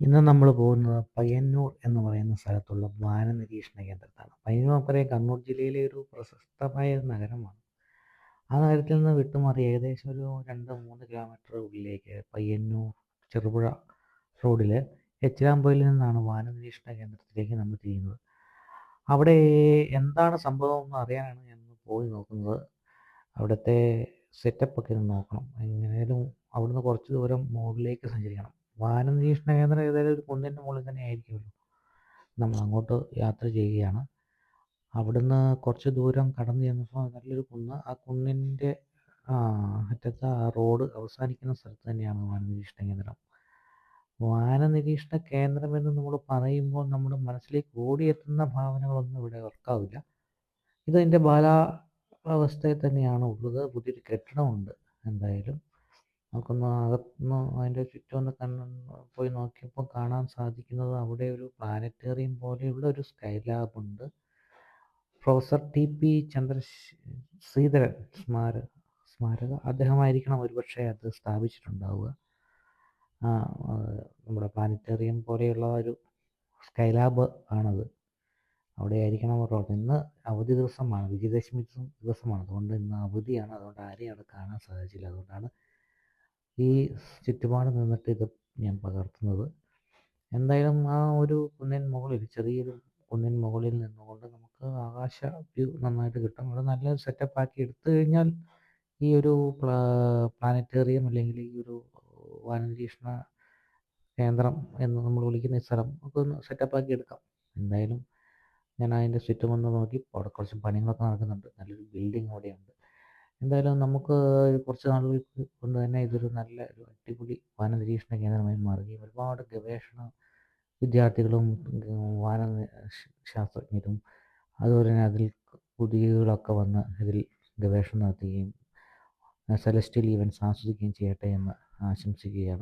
ഇന്ന് നമ്മൾ പോകുന്നത് പയ്യന്നൂർ എന്ന് പറയുന്ന സ്ഥലത്തുള്ള വാന നിരീക്ഷണ കേന്ദ്രത്താണ്. പയ്യന്നൂർ നമുക്കറിയാം കണ്ണൂർ ജില്ലയിലെ ഒരു പ്രശസ്തമായ ഒരു നഗരമാണ്. ആ നഗരത്തിൽ നിന്ന് വിട്ടുമാറി ഏകദേശം ഒരു രണ്ട് മൂന്ന് കിലോമീറ്റർ ഉള്ളിലേക്ക് പയ്യന്നൂർ ചെറുപുഴ റോഡിൽ എച്ചിലാമ്പൊയിൽ നിന്നാണ് വാന നിരീക്ഷണ കേന്ദ്രത്തിലേക്ക് നമ്മൾ തിരിയുന്നത്. അവിടെ എന്താണ് സംഭവം എന്ന് അറിയാനാണ് ഞാൻ പോയി നോക്കുന്നത്. അവിടുത്തെ സെറ്റപ്പൊക്കെ ഒന്ന് നോക്കണം. എങ്ങനെയാലും അവിടുന്ന് കുറച്ച് ദൂരം മുകളിലേക്ക് സഞ്ചരിക്കണം. വാന നിരീക്ഷണ കേന്ദ്രം ഏതായാലും ഒരു കുന്നിന്റെ മുകളിൽ തന്നെ ആയിരിക്കുമല്ലോ. നമ്മൾ അങ്ങോട്ട് യാത്ര ചെയ്യുകയാണ്. അവിടുന്ന് കുറച്ച് ദൂരം കടന്നു ചെന്നപ്പോൾ നല്ലൊരു കുന്ന് ആ കുന്നിന്റെ അറ്റത്ത് ആ റോഡ് അവസാനിക്കുന്ന സ്ഥലത്ത് തന്നെയാണ് വാനനിരീക്ഷണ കേന്ദ്രം. വാനനിരീക്ഷണ കേന്ദ്രം എന്ന് നമ്മൾ പറയുമ്പോൾ നമ്മുടെ മനസ്സിലേക്ക് ഓടിയെത്തുന്ന ഭാവനകളൊന്നും ഇവിടെ വർക്കാവില്ല. ഇതെന്റെ ബാലാവസ്ഥയിൽ തന്നെയാണ് ഉള്ളത്. പുതിയൊരു കെട്ടിടമുണ്ട് എന്തായാലും. നമുക്കൊന്ന് അകത്തുനിന്ന് അതിന്റെ ചുറ്റും ഒന്ന് കണ്ണ് പോയി നോക്കിയപ്പോൾ കാണാൻ സാധിക്കുന്നത് അവിടെ ഒരു പ്ലാനറ്റേറിയം പോലെയുള്ള ഒരു സ്കൈ ലാബ് ഉണ്ട്. Professor T P Chandra Sreedharan സ്മാരക സ്മാരക അദ്ദേഹമായിരിക്കണം ഒരുപക്ഷെ അത് സ്ഥാപിച്ചിട്ടുണ്ടാവുക. നമ്മുടെ പ്ലാനറ്റേറിയം പോലെയുള്ള ഒരു സ്കൈ ലാബ് ആണത്. അവിടെ ആയിരിക്കണം റോഡ് ഇന്ന് അവധി ദിവസമാണ് വിജയദശമി ദിവസമാണ്. അതുകൊണ്ട് ഇന്ന് അവധിയാണ്. അതുകൊണ്ട് ആരെയും അവിടെ കാണാൻ സാധിച്ചില്ല. അതുകൊണ്ടാണ് ഈ ചുറ്റുപാട് നിന്നിട്ട് ഇത് ഞാൻ പകർത്തുന്നത്. എന്തായാലും ആ ഒരു കുന്നിൻ മുകളിൽ ചെറിയൊരു കുന്നിൻ മുകളിൽ നിന്നുകൊണ്ട് നമുക്ക് ആകാശ വ്യൂ നന്നായിട്ട് കിട്ടും. അവിടെ നല്ല സെറ്റപ്പ് ആക്കി എടുത്തു കഴിഞ്ഞാൽ ഈ ഒരു പ്ലാനറ്റേറിയം അല്ലെങ്കിൽ ഈ ഒരു വനനിരീക്ഷണ കേന്ദ്രം എന്ന് നമ്മൾ വിളിക്കുന്ന ഈ സ്ഥലം നമുക്കൊന്ന് സെറ്റപ്പ് ആക്കി എടുക്കാം. എന്തായാലും ഞാൻ അതിന്റെ ചുറ്റുമൊന്ന് നോക്കി. അവിടെ കുറച്ച് പണികളൊക്കെ നടക്കുന്നുണ്ട്. നല്ലൊരു ബിൽഡിംഗ് അവിടെയുണ്ട്. എന്തായാലും നമുക്ക് കുറച്ച് നാളുകൾക്ക് കൊണ്ട് തന്നെ ഇതൊരു നല്ല ഒരു അടിപൊളി വന നിരീക്ഷണ കേന്ദ്രമായി മാറുകയും ഒരുപാട് ഗവേഷണ വിദ്യാർത്ഥികളും വന ശാസ്ത്രജ്ഞരും അതുപോലെ തന്നെ അതിൽ പുതിയകളൊക്കെ വന്ന് ഇതിൽ ഗവേഷണം നടത്തുകയും സെലസ്റ്റിയൽ ഈവൻസ് ആസ്വദിക്കുകയും ചെയ്യട്ടെ എന്ന് ആശംസിക്കുകയാണ്.